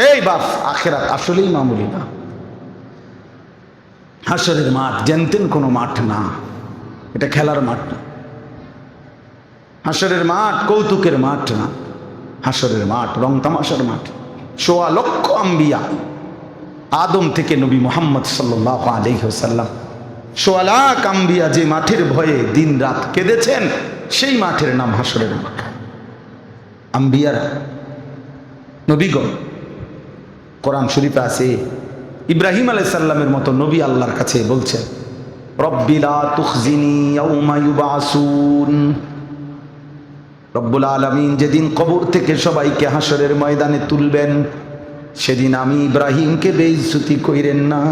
এই বাপ, আখেরাত আসলেই মামুলি না। হাসরের মাঠ জেনতেন কোনো মাঠ না। এটা খেলার মাঠ না। হাসরের মাঠ কৌতুকের মাঠ না। হাসরের মাঠ রং তামাশার মাঠ। সোয়া লক্ষ আম্বিয়া। আদম থেকে নবী মোহাম্মদ সাল্লাহ আলহ্লাম সোয়া লাখ আম্বিয়া যে মাঠের ভয়ে দিন রাত কেঁদেছেন, সেই মাঠের নাম হাসরের মাঠ। আম্বিয়ারা, নবীগণ কোরআন শরীফে আছে। ইব্রাহিম আলাইসাল্লামের মতো নবী আল্লাহর কাছে বলছেন রব্বিলা তুখজিনি রব্বুল আলমিন যেদিন কবর থেকে সবাইকে হাসরের ময়দানে তুলবেন, সেদিন আমি ইব্রাহিমকে বেইজ্জতি কইরেন না।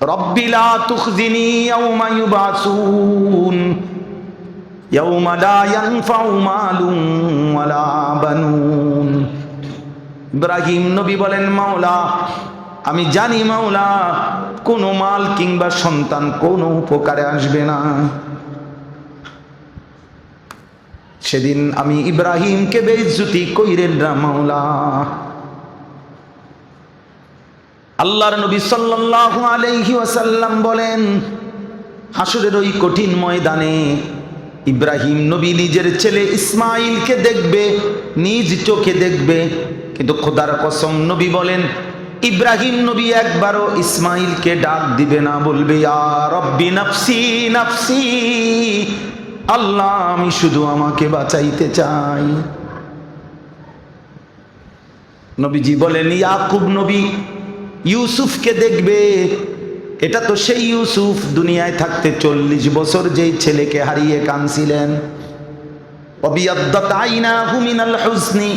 রব্বিলা তুখজিনি ইব্রাহিম নবী বলেন, মাওলা, আমি জানি মাওলা, কোনো মাল কিংবা সন্তান কোনো উপকারে আসবে না। সেদিন আমি ইব্রাহিমকে বেইজ্জতি কইরেন না, মাওলা। আল্লাহর নবী সাল্লাল্লাহু আলাইহি ওয়াসাল্লাম বলেন, হাসরের ওই কঠিন ময়দানে ইব্রাহিম নবী নিজের ছেলে ইসমাইলকে দেখবে, নিজ চোখে দেখবে, কিন্তু খোদার কসম নবী বলেন, ইব্রাহিম নবী একবারও ইসমাইলকে ডাক দিবে না, বলবে নাফসি, আল্লাহ, আমি শুধু আমাকে বাঁচাইতে চাই। নবীজি বলেন, ইয়াকুব নবী, ইউসুফকে দেখবে এটা তো সেই ইউসুফ দুনিয়ায় থাকতে চল্লিশ বছর যেই ছেলেকে হারিয়ে হুসনি।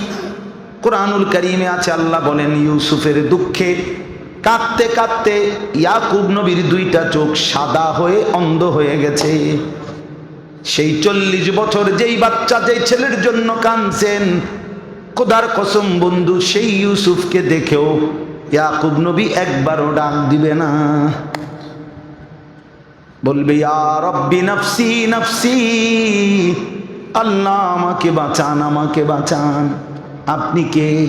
কোরআনুল করিমে আছে, আল্লাহ বলেন, ইউসুফের দুঃখে কাঁদতে কাঁদতে ইয়াকুব নবীর দুইটা চোখ সাদা হয়ে অন্ধ হয়ে গেছে। সেই চল্লিশ বছর যেই বাচ্চা যেই ছেলের জন্য কানছেন কোদার কসম বন্ধু, সেই ইউসুফকে দেখেও ইয়াকুব নবী একবারও ডাক দিবে না। বলবে রব্বি নফসি নফসি, আল্লাহ আমাকে বাঁচান আমাকে বাঁচান। আপনি কে?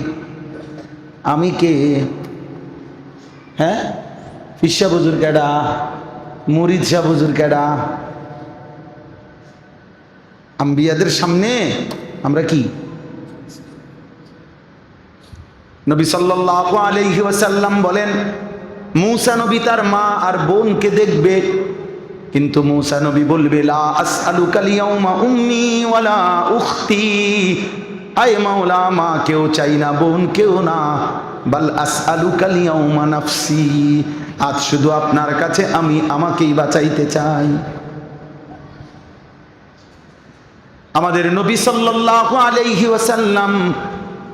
আমি কে? হ্যাঁ? পিসা বুজুর কেডা? মুরিদ শাহ বুজুর কেডা? আম্বিয়াদের সামনে? আমরা কি? নবী সাল্লাল্লাহু আলাইহি ওয়াসাল্লাম বলেন, মূসা নবী তার মা আর বোনকে দেখবে, কিন্তু মূসা নবী বলবে, লা উখতি। মা কেউ চাই না, বোন কেউ না। আজ শুধু আপনার কাছে আমি আমাকেই বাঁচাইতে চাই। আমাদের নবী সাল্লাল্লাহু আলাইহি ওয়াসাল্লাম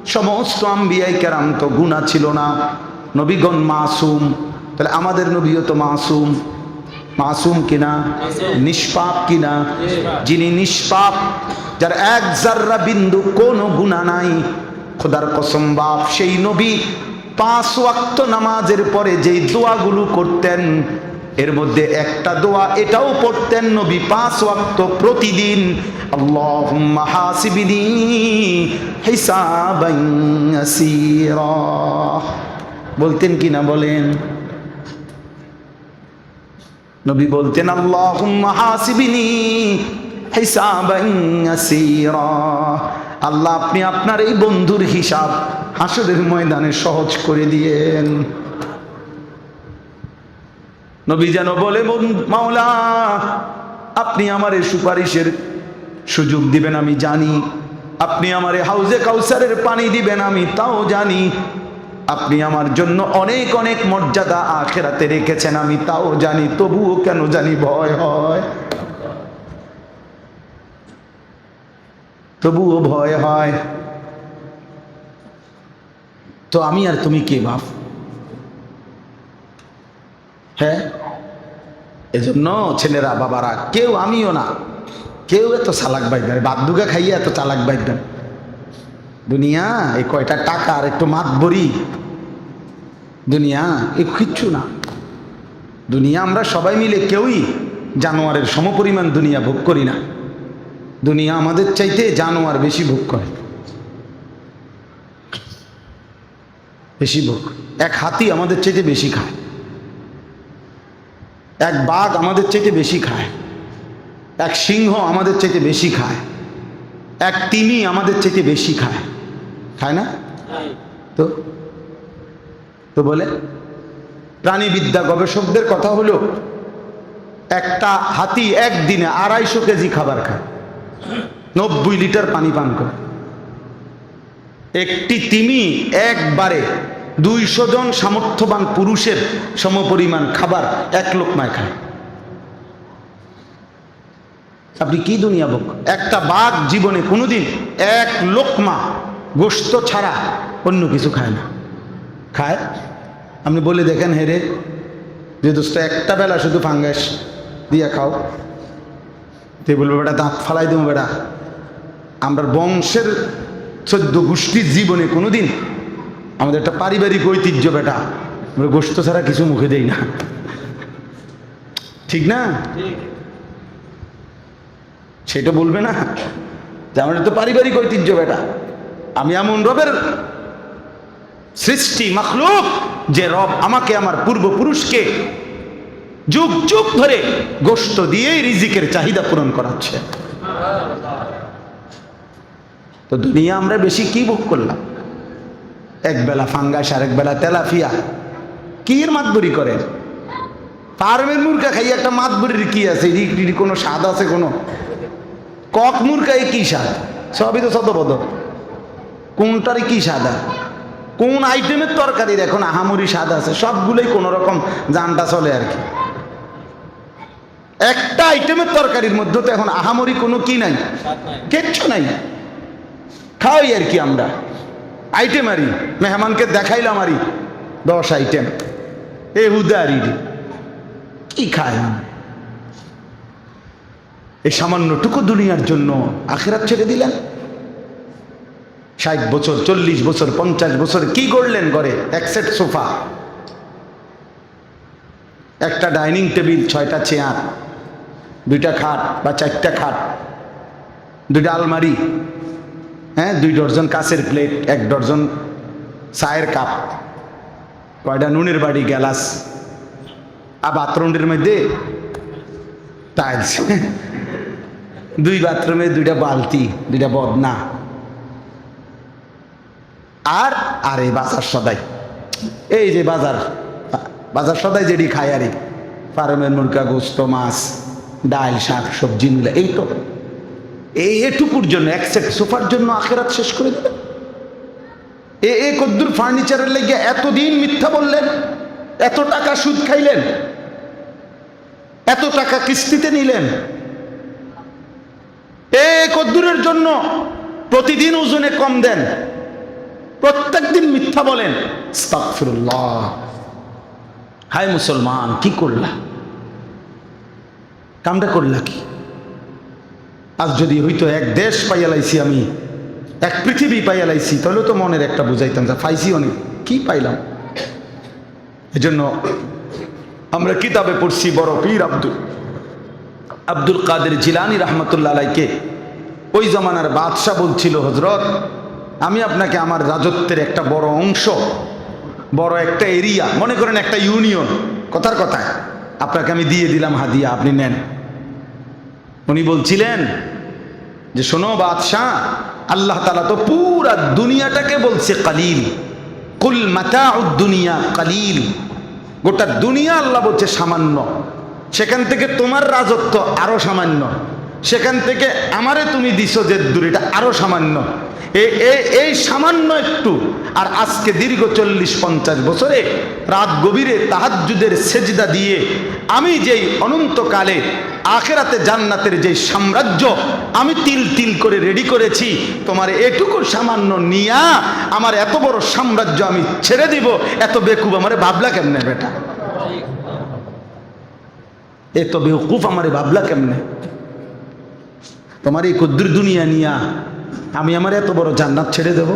সমস্ত আম্বিয়াই কেরাম তো গুণা ছিল না। নবীগণ মাসুম। তাহলে আমাদের নবীও তো মাসুম। মাসুম কিনা? নিষ্পাপ কিনা? যিনি নিষ্পাপ, যার এক জাররা বিন্দু কোনো গুণা নাই, খোদার কসম বাপ, সেই নবী পাঁচ ওয়াক্ত নামাজের পরে যেই দোয়াগুলো করতেন এর মধ্যে একটা দোয়া, এটাও পড়তেন নবী পাঁচ ওয়াক্ত প্রতিদিন। বলতেন কি না বলেন? নবী বলতেন আল্লাহ, আপনি আপনার এই বন্ধুর হিসাব হাসরের ময়দানে সহজ করে দিয়েন। নবী যেন বলে মাওলা, আপনি আমার এই সুপারিশের সুযোগ দিবেন, আমি জানি। আপনি আমার হাউজে কাউসারের পানি দিবেন, আমি তাও জানি। আপনি আমার জন্য অনেক অনেক মর্যাদা আখেরাতে রেখেছেন, আমি তাও জানি। তবুও কেন জানি ভয় হয়? তবুও ভয় হয়। তো আমি আর তুমি কে বাপ? হ্যাঁ? এজন্য ছেলেরা, বাবারা, কেউ আমিও না। কেউ এত চালাক বাইবেন বাদ্যুকে খাইয়ে এত চালাক বাইবেন দুনিয়া, এই কয়টা টাকা আর একটু মাত বড়ি। দুনিয়া, এ কিচ্ছু না। দুনিয়া আমরা সবাই মিলে কেউই জানোয়ারের সমপরিমাণ দুনিয়া ভোগ করি না। দুনিয়া আমাদের চাইতে জানোয়ার বেশি ভোগ করে। বেশি ভোগ। এক হাতি আমাদের চাইতে বেশি খায়। এক বাঘ আমাদের চেয়ে বেশি খায়। এক সিংহ আমাদের চেয়ে বেশি খায়। এক তিমি আমাদের চেয়ে বেশি খায়। খায় না? তো? তো বলে, প্রাণীবিদ্যা গবেষকদের কথা হলো, একটা হাতি একদিনে আড়াইশো কেজি খাবার খায়। নব্বই লিটার পানি পান করে। একটি তিমি একবারে দুইশো জন সামর্থ্যবান পুরুষের সমপরিমাণ খাবার এক লোকমায় খায়। আপনি কি দুনিয়া বক একটা বাঘ জীবনে কোনোদিন এক লোকমা গোস্ত ছাড়া অন্য কিছু খায় না। খায়? আপনি বলে দেখেন হেরে যে দোস্ত একটা বেলা শুধু ফাঙ্গাস দিয়া খাও। তুই বলবে বেটা দাঁত ফালাই দেবো বেটা। আমরা বংশের চোদ্দ গোষ্ঠীর জীবনে কোনোদিন আমাদের একটা পারিবারিক ঐতিহ্য, বেটা। আমরা গোস্ত ছাড়া কিছু মুখে দেই না। ঠিক না? সেটা বলবে না। যে আমাদের তো পারিবারিক ঐতিহ্য, বেটা। আমি এমন রবের সৃষ্টি, মখলুক, যে রব আমাকে, আমার পূর্বপুরুষকে যুগ যুগ ধরে গোস্ত দিয়েই রিজিকের চাহিদা পূরণ করাচ্ছে। তো দুনিয়া আমরা বেশি কি ভোগ করলাম? এক বেলা ফাঙ্গাস আর এক বেলা তেলাফিয়া। কি এর মাতবরি করে? ফার্মের মুরগা খাই একটা মাতবরির কি আছে? এর কোনো স্বাদ আছে কোনো? কক মুরগায় কি স্বাদ? সবই তো শতপদ। কোনটারই কি স্বাদ? কোন আইটেমের তরকারির এখন আহামরি স্বাদ আছে, সবগুলোই কোনো রকম জানটা চলে আর কি। একটা আইটেমের তরকারির মধ্যে তো এখন আহামরি কোনো কি নাই? কিচ্ছু নাই। খাওয়াই আর কি আমরা। আইটেম আরই মেহমানকে দেখাইলাম আরই দশ আইটেম এ হুদারি কি খায় এই সামান্যটুকু দুনিয়ার জন্য আখেরাত ছেড়ে দিলেন। ষাট বছর, চল্লিশ বছর, পঞ্চাশ বছর কি করলেন ঘরে? এক সেট সোফা। একটা ডাইনিং টেবিল, ছয়টা চেয়ার, দুইটা খাট বা চারটা খাট, দুইটা আলমারি হ্যাঁ দুই ডর্জন কাঁচের প্লেট এক ডর্জন চায়ের কাপ কয়টা নুনের বাড়ি গ্যালাস আর বাথরুমের মধ্যে টাইলস দুই বাথরুমে দুইটা বালতি, দুইটা বদনা। আর, আরে বাজার সদাই। এই যে বাজার বাজার সদাই যেটি খায় আরে, ফার্মের মুরগা, গোস্ত, মাছ, ডাল, শাক, সবজি, মিলে, এই তো। এই এটুকুর জন্য, এক সেট সোফার জন্য আখেরাত শেষ করে দিলেন এ এ কদ্দুর ফার্নিচারের লেগে এতদিন মিথ্যা বললেন, এত টাকা সুদ খাইলেন, এত টাকা কিস্তিতে নিলেন। এ কদ্দুরের জন্য প্রতিদিন ওজনে কম দেন প্রত্যেক দিন মিথ্যা বলেন। হায় মুসলমান, কি করলা? কামটা করলা কি? আজ যদি হইতো এক দেশ পাইয়া লাইছি আমি, এক পৃথিবী পাইয়া লাইছি তাহলে তো মনের একটা বুঝাইতাম যা পাইছি অনেক, কি পাইলাম? এজন্য আমরা কিতাবে পড়ছি বড় পীর আব্দুল আব্দুল কাদের জিলানি রহমতুল্লাহ আলাইকে। ওই জমানার বাদশাহ বলছিল হজরত আমি আপনাকে আমার রাজত্বের একটা বড় অংশ, বড় একটা এরিয়া, মনে করেন একটা ইউনিয়ন, কথার কথায়, আপনাকে আমি দিয়ে দিলাম হাদিয়া, আপনি নেন। উনি বলছিলেন যে শোনো বাদশাহ, আল্লাহ তালা তো পুরা দুনিয়াটাকে বলছে কালিল। কুল মাতা দুনিয়া কালিল। গোটা দুনিয়া আল্লাহ বলছে সামান্য। সেখান থেকে তোমার রাজত্ব আরও সামান্য। সেখান থেকে আমারে তুমি দিছো যে দূরিটা আরও সামান্য। এই সামান্য একটু। আর আজকে দীর্ঘ চল্লিশ পঞ্চাশ বছরে রাত গভীরে তাহাজ্জুদের সেজদা দিয়ে আমি যেই অনন্তকালে আখেরাতে জান্নাতের যেই সাম্রাজ্য আমি তিল তিল করে রেডি করেছি, তোমার এটুকু সামান্য নিয়া আমার এত বড় সাম্রাজ্য আমি ছেড়ে দিব, এত বেকুব আমারে ভাবলা কেমনে বেটা? এত বেকুফ আমারে ভাবলা কেমনে? তোমার এই কুদ্র দুনিয়া নিয়া আমি আমার এত বড় জান্নাত ছেড়ে দেব?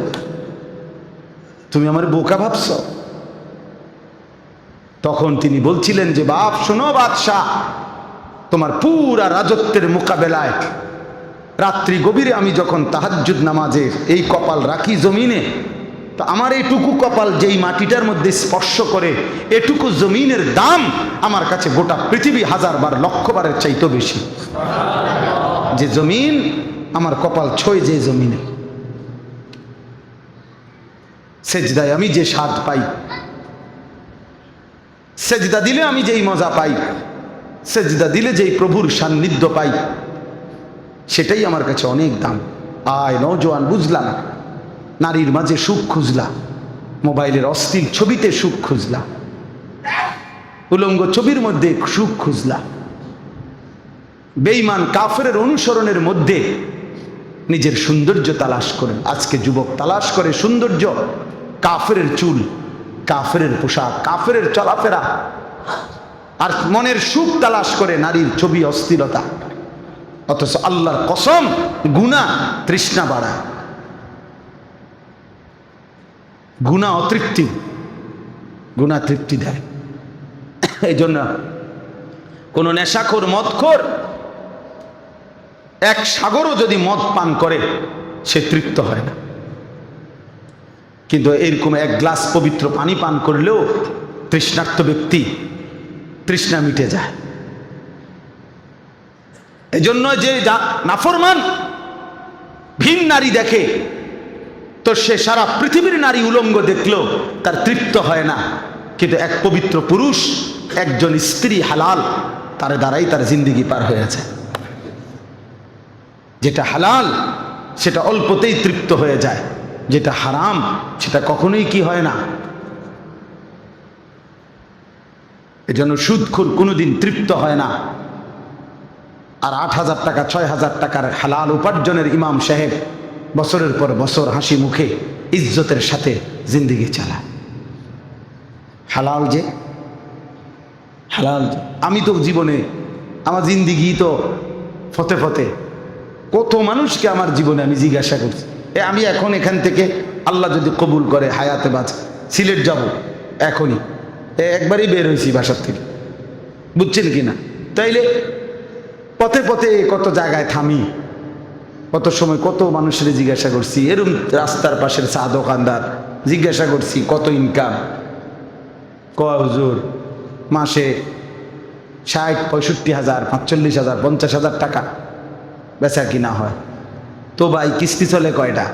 তুমি আমার বোকা ভাবছ? তখন তিনি বলছিলেন যে, বাপ, শোনো বাদশাহ, তোমার পুরা রাজত্বের মোকাবেলায় রাত্রি গভীরে আমি যখন তাহাজ্জুদ নামাজের এই কপাল রাখি জমিনে, তো আমার এইটুকু কপাল যেই মাটিটার মধ্যে স্পর্শ করে, এটুকু জমিনের দাম আমার কাছে গোটা পৃথিবী হাজার বার, লক্ষ বারের চাইতো বেশি। যে জমিন, আমার কপাল ছয় যে জমিনে। সেজদায় আমি যে স্বাদ পাই। সেজদা দিলে আমি যেই মজা পাই। সেজদা দিলে যেই প্রভুর সান্নিধ্য পাই। সেটাই আমার কাছে অনেক দাম। আয় নজওয়ান বুঝলা না নারীর মাঝে সুখ খুঁজলা। মোবাইলের অস্থির ছবিতে সুখ খুঁজলা। উলঙ্গ ছবির মধ্যে সুখ খুঁজলা। বেইমান কাফের অনুসরণের মধ্যে নিজের সৌন্দর্য তালাশ করেন। আজকে যুবক তালাশ করে সৌন্দর্য। কাফের চুল কাফের পোশাক কাফের চলাফেরা। আর মনের সুখ তালাশ করে নারীর ছবি অস্থিরতা। অথচ আল্লাহর কসম গুণা তৃষ্ণা বাড়ায়। গুণা অতৃপ্তি, গুণা তৃপ্তি দেয়। এই জন্য কোনো নেশাখোর, মদখোর এক সাগরও যদি মদ পান করে, সে তৃপ্ত হয় না। কিন্তু এরকম এক গ্লাস পবিত্র পানি পান করলেও তৃষ্ণার্ত ব্যক্তি তৃষ্ণা মিটে যায়। এজন্য যে নাফরমান ভিন নারী দেখে, তো সে সারা পৃথিবীর নারী উলঙ্গ দেখলেও তার তৃপ্ত হয় না। কিন্তু এক পবিত্র পুরুষ, একজন স্ত্রী হালাল, তার দ্বারাই তার জিন্দিগি পার হয়েছে যেটা হালাল, সেটা অল্পতেই তৃপ্ত হয়ে যায়। যেটা হারাম, সেটা কখনোই কি হয় না? এজন্য সুদখুর কোনোদিন তৃপ্ত হয় না। আর আট হাজার টাকা, ছয় হাজার টাকার হালাল উপার্জনের ইমাম সাহেব বছরের পর বছর হাসি মুখে ইজ্জতের সাথে জিন্দিগি চালায়। হালাল যে? হালাল আমি তো জীবনে, আমার জিন্দিগি তো ফতে ফতে কত মানুষকে আমার জীবনে আমি জিজ্ঞাসা করছি। এ, আমি এখন এখান থেকে আল্লাহ যদি কবুল করে হায়াতে বাঁচ, সিলেট যাব, এখনই। এ, একবারই বের হয়েছি বাসার থেকে। বুঝছেন কি না? তাইলে পথে পথে কত জায়গায় থামি, কত সময় কত মানুষের জিজ্ঞাসা করছি, এরম রাস্তার পাশের চা দোকানদার, জিজ্ঞাসা করছি, কত ইনকাম হুজুর, মাসে ষাট, পঁয়ষট্টি হাজার, পাঁচচল্লিশ হাজার, পঞ্চাশ হাজার টাকা। বেচা কিনা হয়। তো ভাই, কিস্তি চলে কয়টা?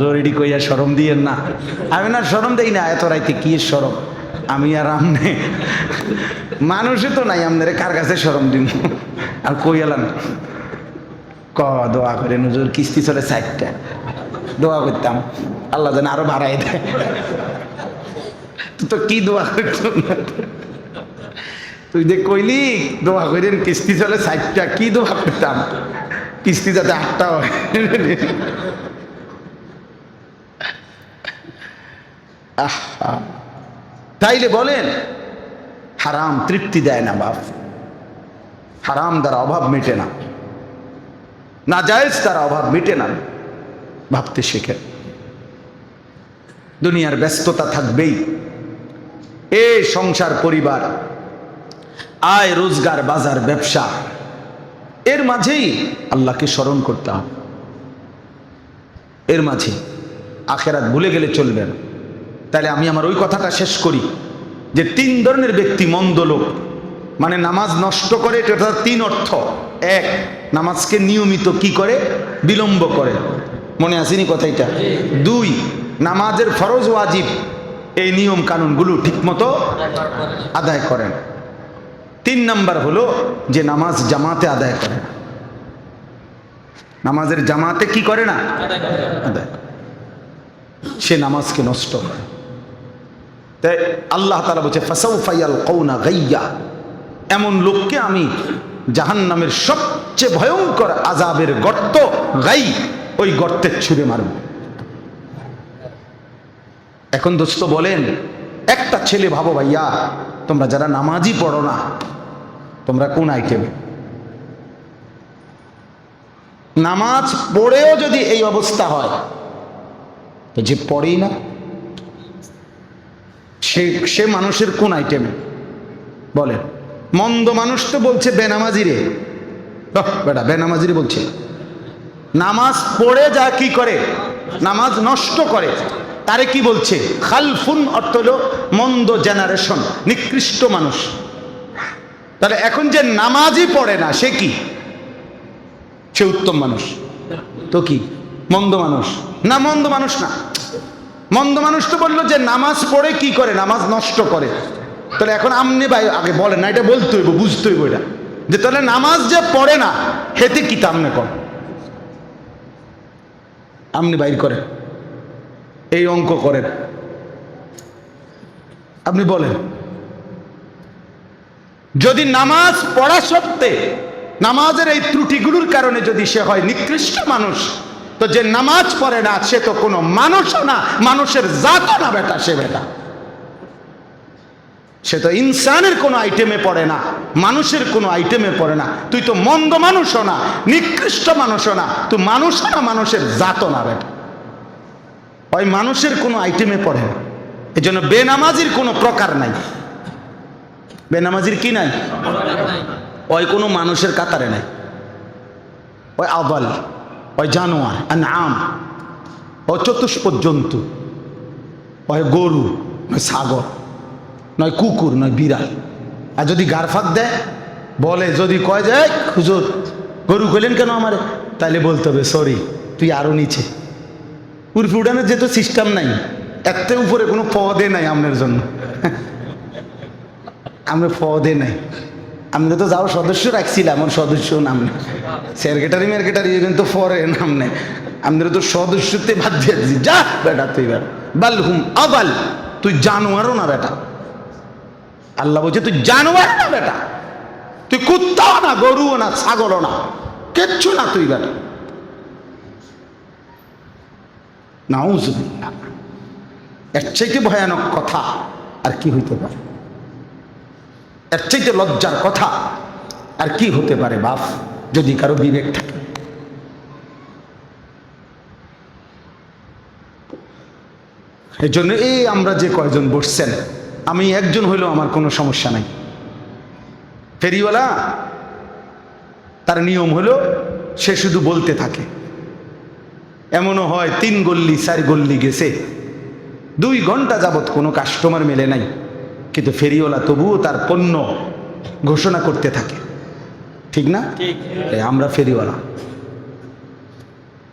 জরুরি কইয়া সরম দিয়েন না। আমি না সরম দেই না, এত রাইতে কি সরম আমি আর আমনে মানুষে তো নাই আমনের, কার কাছে সরম দিন আর কই এলাম? ক, দোয়া করে নজর কিস্তি চলে চারটা। দোয়া করতাম, আল্লাহ যেন আরও বাড়াই দেয়। তো কি দোয়া করতাম তুই যে কইলি, দোয়া করেন কিস্তি চলে চারটা কি দোয়া করতাম? কিস্তি যাতে আটটা হয়। তাইলে বলেন, হারাম তৃপ্তি দেয় না বাপ। হারাম দ্বারা অভাব মেটে না। না জায়েজ তারা অভাব মেটে না। ভাবতে শেখে দুনিয়ার ব্যস্ততা থাকবেই। এ সংসার পরিবার আয় রোজগার বাজার ব্যবসা। এর মাঝেই আল্লাহকে স্মরণ করতে হবে। এর মাঝে আখেরাত ভুলে গেলে চলবে না। তাহলে আমি আমার ওই কথাটা শেষ করি যে তিন ধরনের ব্যক্তি মন্দ লোক। মানে নামাজ নষ্ট করে, এটা তিন অর্থ। এক, নামাজকে নিয়মিত কি করে? বিলম্ব করে। মনে আসেনি কথা এটা? দুই, নামাজের ফরজ ওয়াজিব। এই নিয়ম কানুনগুলো ঠিকমতো আদায় করেন। তিন নাম্বার হলো যে নামাজ জামাতে আদায় করে না। নামাজের জামাতে কি করে না? আদায় সে নামাজকে নষ্ট করে। তাই আল্লাহ তালা বলছে ফাসাউফাইয়াল কৌনা গাইয়া। এমন লোককে আমি জাহান নামের সবচেয়ে ভয়ঙ্কর আজাবের গর্ত গাই, ওই গর্তের ছুঁড়ে মারব। এখন দোস্ত বলেন, একটা ছেলে ভাবো ভাইয়া, তোমরা যারা নামাজই পড়ো না তোমরা কোন আইটেমে নামাজ পড়েও যদি এই অবস্থা হয় যে পড়েই না। সে সে মানুষের কোন আইটেমে বলে মন্দ মানুষ তো বলছে বেনামাজি রে। বেটা বেনামাজি রে বলছে। নামাজ পড়ে যা কি করে? নামাজ নষ্ট করে। তারে কি বলছে? খালফুন অর্থ হল মন্দ জেনারেশন নিকৃষ্ট মানুষ। তাহলে এখন যে নামাজই পড়ে না, সে কি? সে উত্তম মানুষ। তো কি? মন্দ মানুষ। না, মন্দ মানুষ না। মন্দ মানুষ তো বলল যে নামাজ পড়ে কি করে? নামাজ নষ্ট করে। তাহলে এখন আমনি ভাই আগে বলেন না, এটা বলতে হইব, বুঝতে হইব এটা। যে তাহলে নামাজ যে পড়ে না, হেতে কি তামনে কর আমনি বাইর করেন। এই অঙ্ক করেন। আপনি বলেন। যদি নামাজ পড়া সত্ত্বে নামাজের এই ত্রুটিগুলোর কারণে যদি সে হয় নিকৃষ্ট মানুষ, তো যে নামাজ পড়ে না, সে তো কোনো মানুষও না, মানুষের জাতও না বেটা, সে বেটা। সে তো ইনসানের কোনো আইটেমে পড়ে না, মানুষের কোনো আইটেমে পড়ে না, তুই তো মন্দ মানুষও না, নিকৃষ্ট মানুষও না তুই মানুষও না, মানুষের জাতও না বেটা। ওই মানুষের কোনো আইটেমে পড়ে না এই জন্য বেনামাজির কোনো প্রকার নাই। বেনামাজির কি নাই? ওই কোনো মানুষের কাতারে নাই। ওই আবাল, ওই জানোয়ার আর আম ওই চতুষ্পদ জন্তু ওই গরু, নয় সাগর নয় কুকুর, নয় বিড়াল। আর যদি গারফাক দেয়, বলে, যদি কয় যায় হুজুর, গরু কইলেন কেন আমার? তাইলে বলতে হবে, সরি, তুই আরও নিচে। উর্ফে উঠানোর যেহেতু সিস্টেম নাই এত উপরে কোনো পদে নাই আপনার জন্য। আমরা পদে নাই। আমরা তো যাও সদস্য রাখছিলাম, আমার সদস্য নাম নেই। সেক্রেটারি মেরকেটারি কিন্তু পরে নাম নেই। আমরা তো সদস্যতে বাদ দিয়েছি যা বেটা তুই বেটা। বাল হুম, আবাল। তুই জানোয়ারও না বেটা। আল্লাহ বলছে, তুই জানোয়ার না বেটা। তুই কুত্তাও না, গরুও না, ছাগলও না। কিচ্ছু না তুই বেটা। নাউজুবিল্লাহ। এর চাইতে ভয়ানক কথা আর কি হইতে পারে? এর চাইতে লজ্জার কথা। আর কি হতে পারে বাপ, যদি কারও বিবেক থাকে? এই জন্য এই আমরা যে কয়জন বসছেন, আমি একজন হইলেও আমার কোনো সমস্যা নাই। ফেরিওয়ালা, তার নিয়ম হলো সে শুধু বলতে থাকে। এমনও হয়, তিন গল্লি, চার গল্লি গেছে। দুই ঘণ্টা যাবৎ কোনো কাস্টমার মেলে নাই। কিন্তু ফেরিওয়ালা তবুও তার পণ্য ঘোষণা করতে থাকে। ঠিক না? আমরা ফেরিওয়ালা।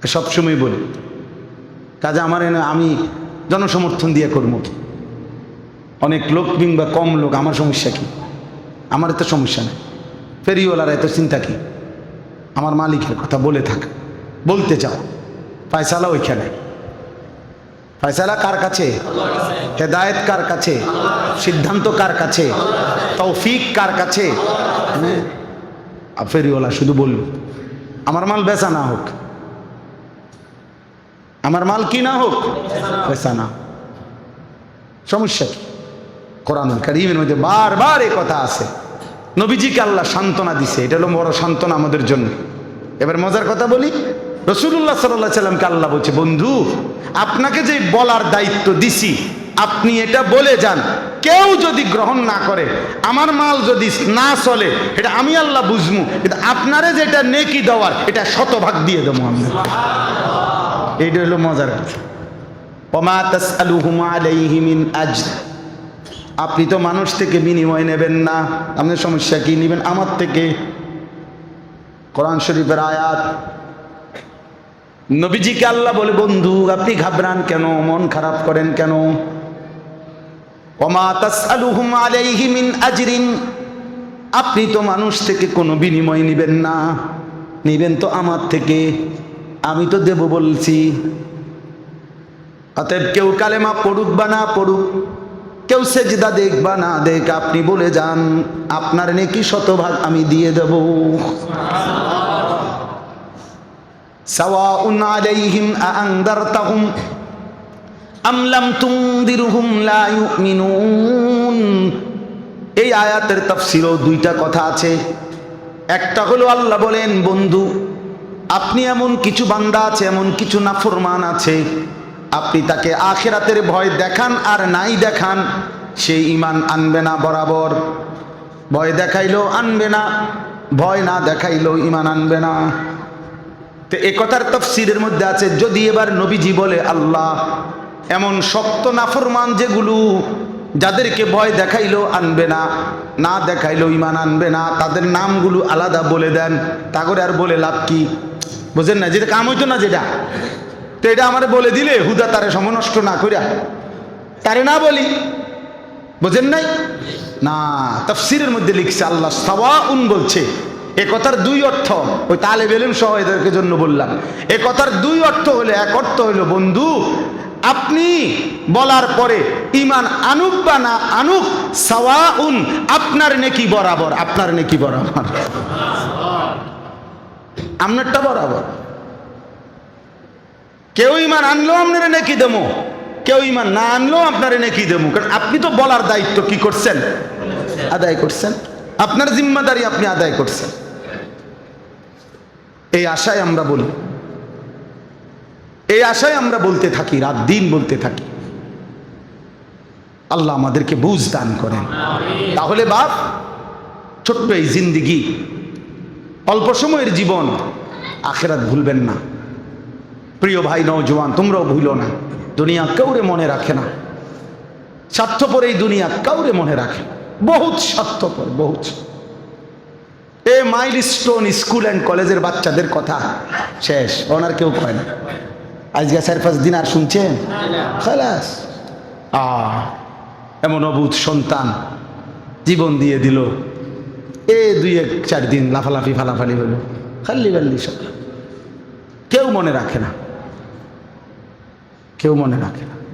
সবসময় বলি কাজে আমার এনে আমি জনসমর্থন দিয়ে করব কি? অনেক লোক কিংবা কম লোক আমার সমস্যা কি? আমার এত সমস্যা নেই। ফেরিওয়ালার এত চিন্তা কি? আমার মালিকের কথা বলে থাক বলতে চাও। ফয়সালা ওইখানে। ফয়সালা কার কাছে? হেদায়েত কার কাছে? সিদ্ধান্ত কার কাছে? তৌফিক কার কাছে? ফেরিওয়ালা শুধু বলল আমার মাল বেচা না হোক। আমার মাল কি না হোক, বেচা না। সমস্যা কি? কোরআনুল কারিমের মধ্যে বারবার এ কথা আছে। নবীজিকে আল্লাহ সান্ত্বনা দিছে। এটা হলো বড় সান্ত্বনা আমাদের জন্য। এবার মজার কথা বলি। রসুল্লাহ সাল্লাহ সাল্লামকে আল্লাহ বলছে বন্ধু আপনাকে যে বলার দায়িত্ব দিছি আপনি এটা বলে যান। কেউ যদি গ্রহণ না করে আমার মাল যদি না চলে এটা আমি আল্লাহ বুঝব কিন্তু আপনারে যেটা নেকি দেওয়ার এটা শতভাগ দিয়ে দেবো আমি। এইটা হলো মজার কথা। মিন আপনি তো মানুষ থেকে বিনিময় নেবেন না। আপনার সমস্যা কি? নেবেন আমার থেকে। কোরআন শরীফের আয়াত। নবীজিকে আল্লাহ বলে, বন্ধু, আপনি ঘাবড়ান কেন? মন খারাপ করেন কেন? আপনি তো মানুষ থেকে কোনো বিনিময় নেবেন না। নেবেন তো আমার থেকে। আমি তো দেব বলছি। অতএব কেউ কালেমা পড়ুক বা না পড়ুক, কেউ সেজদা দেখ বা না দেখ, আপনি বলে যান, আপনার নেকি শতভাগ আমি দিয়ে দেব। সাওয়াউন আলাইহিম আআনদারতাহুম আম লাম তুনদিরহুম লা ইউমিনুন এই আয়াতের তাফসিরও দুইটা কথা আছে। একটা হলো আল্লাহ বলেন, বন্ধু, আপনি এমন কিছু বান্দা আছে, এমন কিছু নাফরমান আছে। আপনি তাকে আখেরাতের ভয় দেখান আর নাই দেখান, সেই ইমান আনবে না বরাবর। ভয় দেখাইলেও আনবে না, ভয় না দেখাইলেও ইমান আনবে না। তো এ কথার তফসিরের মধ্যে আছে, যদি এবার নবীজি বলে, আল্লাহ, এমন শক্ত নাফরমান যেগুলো যাদেরকে ভয় দেখাইলেও আনবে না না দেখাইলেও ইমান আনবে না, তাদের নামগুলো আলাদা বলে দেন, তা করে আর বলে লাভ কি? বুঝেন না, যেটা কাম হইতো না যেটা। তো এটা আমার বলে দিলে হুদা তারে সমনষ্ট না কইরা। তারে না বলি, বোঝেন নাই? না, তফসিরের মধ্যে লিখছে, আল্লাহ সাওয়া উন বলছে এ কথার দুই অর্থ। ওই তালে বেলুন সহ এদেরকে জন্য বললাম। এ কথার দুই অর্থ হলে, এক অর্থ হলো, বন্ধু, আপনি বলার পরে ইমান আনুক বা না আনুক সাওয়া উন আপনার নেকি বরাবর, আপনার নেকি বরাবর। আপনারটা বরাবর। কেউ ইমান আনলেও আপনারা নেকি দেবো কেউ ইমান না আনলেও আপনারা নেকি দেবো কারণ আপনি তো বলার দায়িত্ব কি করছেন? আদায় করছেন। আপনার জিম্মাদারি আপনি আদায় করছেন। এই আশায় আমরা বলি। এই আশায় আমরা বলতে থাকি, রাত দিন বলতে থাকি। আল্লাহ আমাদেরকে বুঝ দান করেন। তাহলে বাপ, ছোট্ট এই জিন্দিগি, অল্প সময়ের জীবন আখেরাত ভুলবেন না। প্রিয় ভাই নওজোয়ান, তোমরাও ভুলো না। দুনিয়া কাউরে মনে রাখে না। স্বার্থপর এই দুনিয়া কাউরে মনে রাখে বহুত স্বার্থপর, বহুত। A milestone school and কলেজের বাচ্চাদের কথা। শেষ, ওনার কেউ কয় না। আজকে চার পাঁচ দিন আর শুনছেন খালাস। আ, এমন অবুধ সন্তান জীবন দিয়ে দিল। এ দুই এক চার দিন লাফালাফি ফালাফালি হলো। খাল্লি বাল্লি সব। কেউ মনে রাখে না। কেউ মনে রাখে না।